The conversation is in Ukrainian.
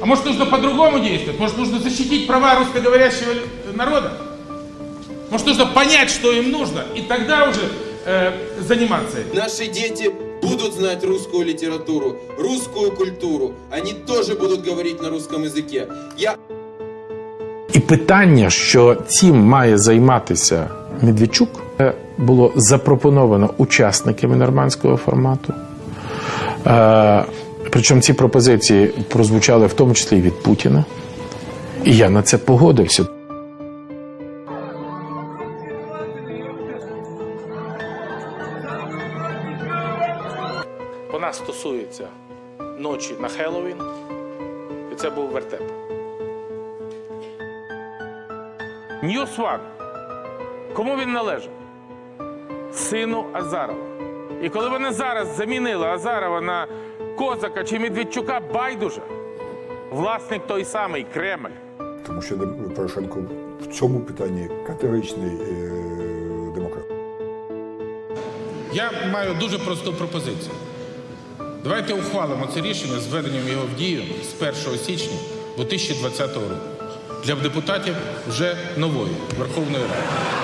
А может нужно по-другому действовать? Может нужно защитить права русскоговорящего народа? Может нужно понять, что им нужно, и тогда уже э, заниматься этим? Наши дети будут знать русскую литературу, русскую культуру. Они тоже будут говорить на русском языке. Я І питання, що цим має займатися Медведчук, е, було запропоновано учасниками нормандського формату. Причому ці пропозиції прозвучали в тому числі і від Путіна. І я на це погодився. Вона стосується ночі на Хеллоуін, і це був вертеп. Ньюс Ван. Кому він належав? Сину Азарова. І коли вони зараз замінили Азарова на Козака чи Медведчука, байдуже. Власник той самий Кремль. Тому що Порошенко в цьому питанні категоричний е, демократ. Я маю дуже просту пропозицію. Давайте ухвалимо це рішення з введенням його в дію з 1 січня 2020 року для депутатів вже нової Верховної Ради.